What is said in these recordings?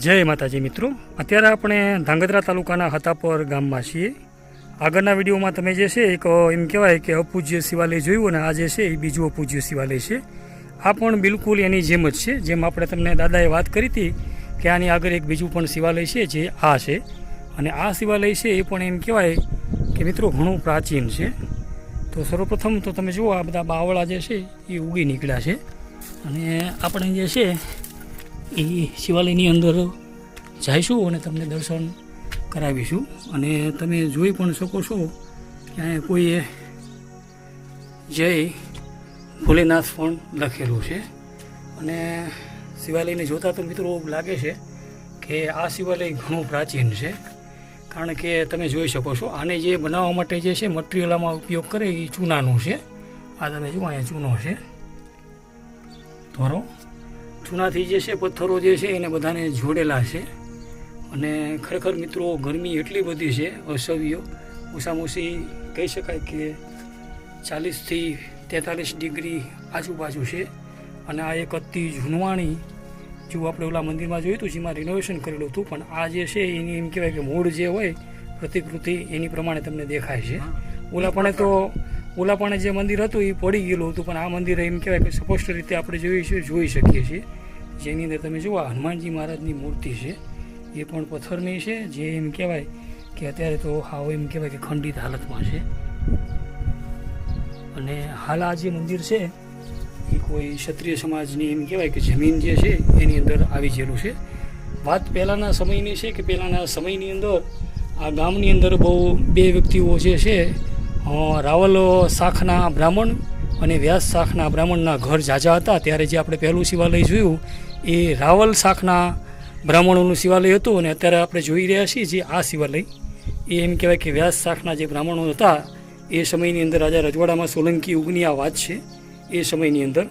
જય માતાજી મિત્રો. અત્યારે આપણે ધાંગધ્રા તાલુકાના હતાપર ગામમાં છીએ. આગળના વિડીયોમાં તમે જે છે એક એમ કહેવાય કે અપૂજ્ય શિવાલય જોયું અને આ જે છે એ બીજું અપૂજ્ય શિવાલય છે. આ પણ બિલકુલ એની જેમ જ છે. જેમ આપણે તમને દાદાએ વાત કરી હતી કે આની આગળ એક બીજું પણ શિવાલય છે જે આ છે. અને આ શિવાલય છે એ પણ એમ કહેવાય કે મિત્રો ઘણું પ્રાચીન છે. તો સર્વપ્રથમ તો તમે જુઓ આ બધા બાવળા જે છે એ ઉગી નીકળ્યા છે. અને આપણે જે છે એ શિવાલયની અંદર જઈશું અને તમને દર્શન કરાવીશું. અને તમે જોઈ પણ શકો છો કે કોઈએ જય ભોલેનાથ પણ લખેલું છે. અને શિવાલયને જોતાં તો મિત્રો લાગે છે કે આ શિવાલય ઘણું પ્રાચીન છે. કારણ કે તમે જોઈ શકો છો, આને જે બનાવવા માટે જે છે મટીરિયલમાં ઉપયોગ કરે એ ચૂનાનું છે. આ તમે જુઓ, અહીંયા ચૂનો છે. ધોરો. ચૂનાથી જે છે પથ્થરો જે છે એને બધાને જોડેલા છે. અને ખરેખર મિત્રો, ગરમી એટલી બધી છે અસવ્યો ઓછામાં ઓછી કહી શકાય કે ચાલીસથી તેતાલીસ ડિગ્રી આજુબાજુ છે. અને આ એક અતિ જૂનવાણી, જો આપણે ઓલા મંદિરમાં જોયું હતું જેમાં રિનોવેશન કરેલું હતું, પણ આ જે છે એની એમ કહેવાય કે મૂળ જે હોય, પ્રતિકૃતિ એની પ્રમાણે તમને દેખાય છે. ઓલાપણે તો, ઓલાપણે જે મંદિર હતું એ પડી ગયેલું હતું, પણ આ મંદિર એમ કહેવાય કે સ્પષ્ટ રીતે આપણે જોઈ છીએ જોઈ શકીએ છીએ. જેની અંદર તમે જુઓ, હનુમાનજી મહારાજની મૂર્તિ છે. એ પણ પથ્થરની છે, જે એમ કહેવાય કે અત્યારે તો હાવ એમ કહેવાય કે ખંડિત હાલતમાં છે. અને હાલ આ જે મંદિર છે, એ કોઈ ક્ષત્રિય સમાજની એમ કહેવાય કે જમીન જે છે, એની અંદર આવી ગયેલું છે. વાત પહેલાંના સમયની છે કે પહેલાંના સમયની અંદર આ ગામની અંદર બહુ બે વ્યક્તિઓ જે છે રાવલ શાખના બ્રાહ્મણ અને વ્યાસ શાખના બ્રાહ્મણના ઘર ઝાઝા હતા. ત્યારે જે આપણે પહેલું શિવાલય જોયું, એ રાવલ શાખના બ્રાહ્મણોનું શિવાલય હતું અને અત્યારે આપણે જોઈ રહ્યા છીએ જે આ શિવાલય. એ એમ કહેવાય કે વ્યાસ શાખના જે બ્રાહ્મણો હતા, એ સમયની અંદર રાજા રજવાડામાં સોલંકી ઉગની આ વાત છે. એ સમયની અંદર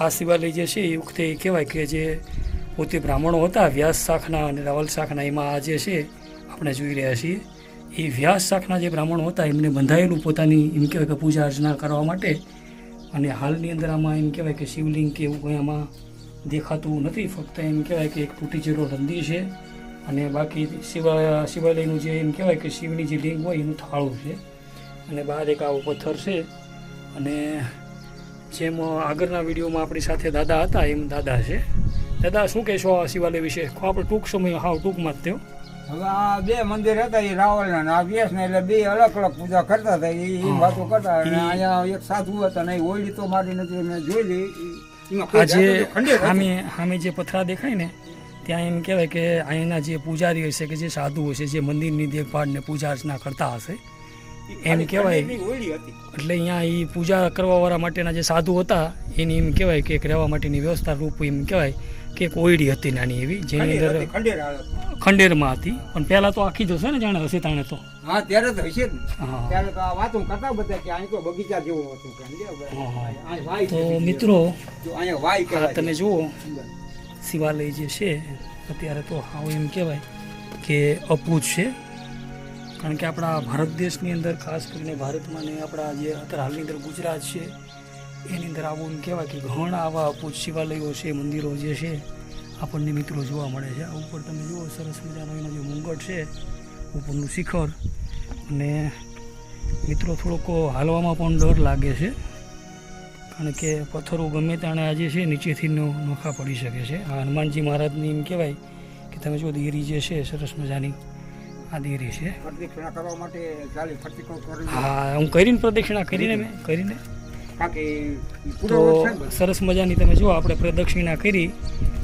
આ શિવાલય જે છે, એ વખતે કહેવાય કે જે પોતે બ્રાહ્મણો હતા, વ્યાસ શાખના અને રાવલ શાખના એમાં આ જે છે, આપણે જોઈ રહ્યા છીએ. એ વ્યાસ શાખના જે બ્રાહ્મણો હતા, એમને બંધાયેલું પોતાની એમ કહેવાય કે પૂજા અર્ચના કરવા માટે અને હાલની અંદર આમાં એમ કહેવાય કે શિવલિંગ કે એવું કંઈ આમાં દેખાતું નથી. ફક્ત એમ કહેવાય કે એક તૂટી જેલો નંદી છે અને બાકી શિવા, શિવાલયનું જે એમ કહેવાય કે શિવની જે લિંગ હોય એનું થાળું છે. અને બહાર એક આવો પથ્થર છે. અને જેમ આગળના વિડીયોમાં આપણી સાથે દાદા હતા, એમ દાદા છે. દાદા, શું કહેશો આ શિવાલય વિશે? આપણે ટૂંક સમય, હાવ ટૂંકમાં જ થયો. હવે આ બે મંદિર હતા એ રાવળના ને આ ને એટલે બે અલગ અલગ પૂજા કરતા હતા. એ વાતો કરતા અને અહીંયા એક સાધુ હતા ને એ તો મારી નથી મેં જોઈ લી. આજે સામે સામે જે પથરા દેખાય ને ત્યાં એમ કહેવાય કે અહીંના જે પૂજારી હશે કે જે સાધુ હશે જે મંદિરની દેખભાળ ને પૂજા અર્ચના કરતા હશે એમ કહેવાય. એટલે અહીંયા એ પૂજા કરવાવાળા માટેના જે સાધુ હતા એની એમ કહેવાય કે એક રહેવા માટેની વ્યવસ્થા રૂપ એમ કહેવાય. કે એક ઓયડી હતી નાની એવી જેની અંદર. ખંડેરમાં હતી. પણ પહેલાં તો આખી જ હશે ને જાણે હશે તાણે તો. હા ત્યારે તો હશે ત્યારે તો આ વાતો કરતા બધા કે અહીં તો બગીચા જેવો હતું તો મિત્રો તમે જુઓ શિવાલય જે છે અત્યારે તો હાવ એમ કહેવાય કે અપૂજ છે. કારણ કે આપણા ભારત દેશની અંદર ખાસ કરીને ભારતમાં ને આપણા જે અત્યારે હાલની અંદર ગુજરાત છે એની અંદર આવું એમ કહેવાય કે ઘણા આવા અપૂજ શિવાલયો છે મંદિરો જે છે આપણને મિત્રો જોવા મળે છે. આ ઉપર તમે જુઓ સરસ મજાનો એનો જે મુંગટ છે ઉપરનું શિખર. અને મિત્રો થોડોક હાલવામાં પણ ડર લાગે છે કારણ કે પથ્થરો ગમે તાણે આજે છે નીચેથી નોખા પડી શકે છે. આ હનુમાનજી મહારાજની એમ કહેવાય કે તમે જો દેરી જે છે સરસ મજાની આ દેરી છે. હા હું કરીને પ્રદક્ષિણા કરીને મેં કરીને. તો. સરસ મજાની તમે જુઓ આપણે પ્રદક્ષિણા કરી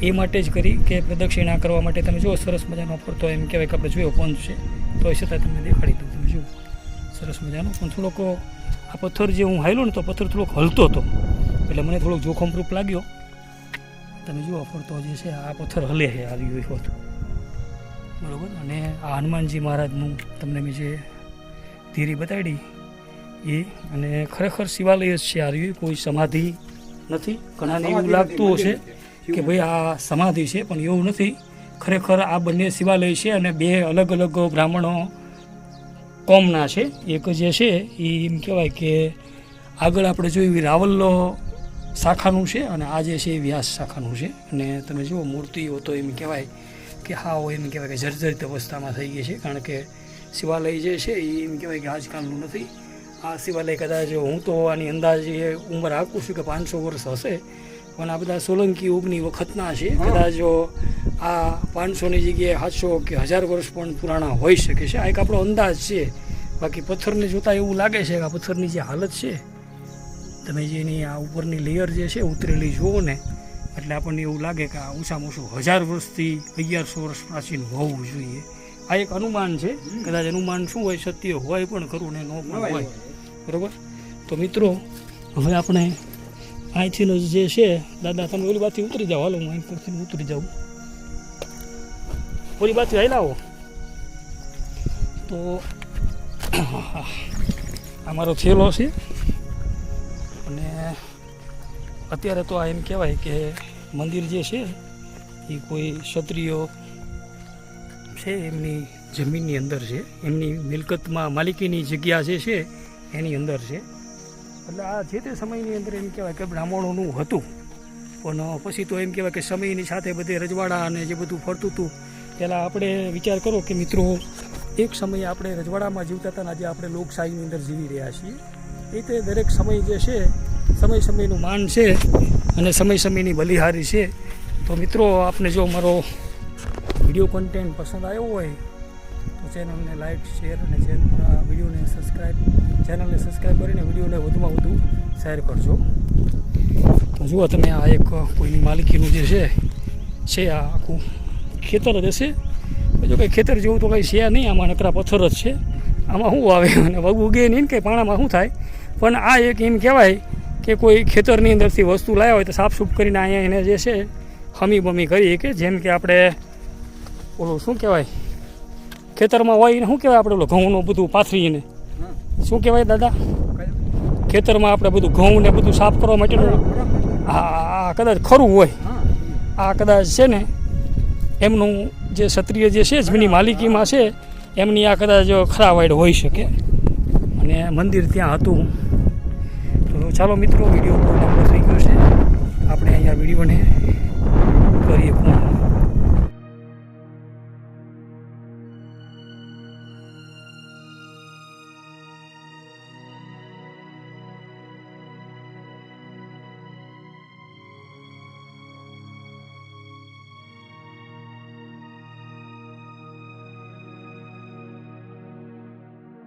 એ માટે જ કરી કે પ્રદક્ષિણા કરવા માટે તમે જુઓ સરસ મજાનો ફરતો એમ કહેવાય કે આપણે જોયો પંચ છે. તો એ છતાં તમને દેખાડી દઉં તમે જુઓ. સરસ મજાનો પણ થોડોક આ પથ્થર જે હું હાલ્યો ને તો પથ્થર થોડોક હલતો હતો. એટલે મને થોડોક જોખમરૂપ લાગ્યો. તમે જુઓ ફરતો જે છે આ પથ્થર હલે છે આવી રહ્યો હોત બરાબર? અને આ હનુમાનજી મહારાજનું તમને મેં જે ધીરી બતાડી એ અને ખરેખર શિવાલય જ છે આ કોઈ સમાધિ નથી. ઘણાને એવું લાગતું હશે કે ભાઈ આ સમાધિ છે પણ એવું નથી. ખરેખર આ બંને શિવાલય છે અને બે અલગ અલગ બ્રાહ્મણો કોમના છે. એક જે છે એ એમ કહેવાય કે આગળ આપણે જોયું એ રાવલ શાખાનું છે અને આ જે છે એ વ્યાસ શાખાનું છે. અને તમે જુઓ મૂર્તિઓ તો એમ કહેવાય કે હાવ એમ કહેવાય કે જર્જરિત અવસ્થામાં થઈ ગઈ છે. કારણ કે શિવાલય જે છે એ એમ કહેવાય કે આજકાલનું નથી. આ સિવાય કદાચ હું તો આની અંદાજે ઉંમર આપું છું કે પાંચસો વર્ષ હશે. પણ આ બધા સોલંકી યુગની વખતના છે. કદાચ આ પાંચસોની જગ્યાએ સાતસો કે હજાર વર્ષ પણ પુરાણા હોઈ શકે છે. આ એક આપણો અંદાજ છે. બાકી પથ્થરને જોતાં એવું લાગે છે કે આ પથ્થરની જે હાલત છે તમે જે એની આ ઉપરની લેયર જે છે ઉતરેલી જુઓ ને એટલે આપણને એવું લાગે કે આ ઓછામાં ઓછું હજાર વર્ષથી અગિયારસો વર્ષ પ્રાચીન હોવું જોઈએ. આ એક અનુમાન છે. કદાચ અનુમાન શું હોય સત્ય હોય પણ ખરું ને ન પણ હોય. બરોબર? તો મિત્રો, હવે આપણે અહીંથીનો જે છે, દાદા, તમે ઓલી બાથી ઉતરી જાઓ. હાલો, હું અહીં પરથી ઉતરી જાઉં. ઓલી બાથી હાલ આવો. તો, આ મારો થેલો છે. અને અત્યારે તો આ એમ કહેવાય કે મંદિર જે છે, એ કોઈ ક્ષત્રિયો છે, એમની જમીનની અંદર છે. એમની મિલકતમાં માલિકીની જગ્યા જે છે એની અંદર છે. એટલે આ જે તે સમયની અંદર એમ કહેવાય કે બ્રાહ્મણોનું હતું. પણ પછી તો એમ કહેવાય કે સમયની સાથે બધે રજવાડા અને જે બધું ફરતું હતું, પહેલાં આપણે વિચાર કરો કે મિત્રો, એક સમયે આપણે રજવાડામાં જીવતા હતા અને આજે આપણે લોકશાહીની અંદર જીવી રહ્યા છીએ. એ તે દરેક સમય જે છે, સમય સમયનું માન છે અને સમય સમયની બલિહારી છે. તો મિત્રો, આપને જો મારો વીડિયો કન્ટેન્ટ પસંદ આવ્યો હોય, તો ચેનલને લાઈક શેર અને ચેનલ વિડીયોને સબસ્ક્રાઈબ ચેનલને સબસ્ક્રાઈબ કરીને વિડીયોને વધુમાં વધુ શેર કરજો. તો જુઓ તમે આ એક કોઈની માલિકીનું જે છે છે આ આખું ખેતર જ હશે. જો કંઈ ખેતર જેવું તો કંઈ છે નહીં, આમાં નકરા પથ્થર જ છે. આમાં શું આવે? અને ઉગે નહીં કંઈ, પાણામાં શું થાય? પણ આ એક એમ કહેવાય કે કોઈ ખેતરની અંદરથી વસ્તુ લાવ્યા હોય તો સાફસૂફ કરીને અહીંયા એને જે છે હમી બમી કરીએ કે જેમ કે આપણે ઓલું શું કહેવાય? ખેતરમાં હોય એને શું કહેવાય આપણે ઓલું ઘઉંનું બધું પાથરીને? શું કહેવાય દાદા? ખેતરમાં આપણે બધું ઘઉં ને બધું સાફ કરવા માટેનું આ કદાચ ખરું હોય. આ કદાચ છે ને, એમનું જે ક્ષત્રિય જે છે જમીની માલિકીમાં છે, એમની આ કદાચ ખરા વાઈડ હોઈ શકે. અને મંદિર ત્યાં હતું. તો ચાલો મિત્રો, વીડિયો થઈ ગયો છે. આપણે અહીંયા વિડીયોને કરીએ પૂર્ણ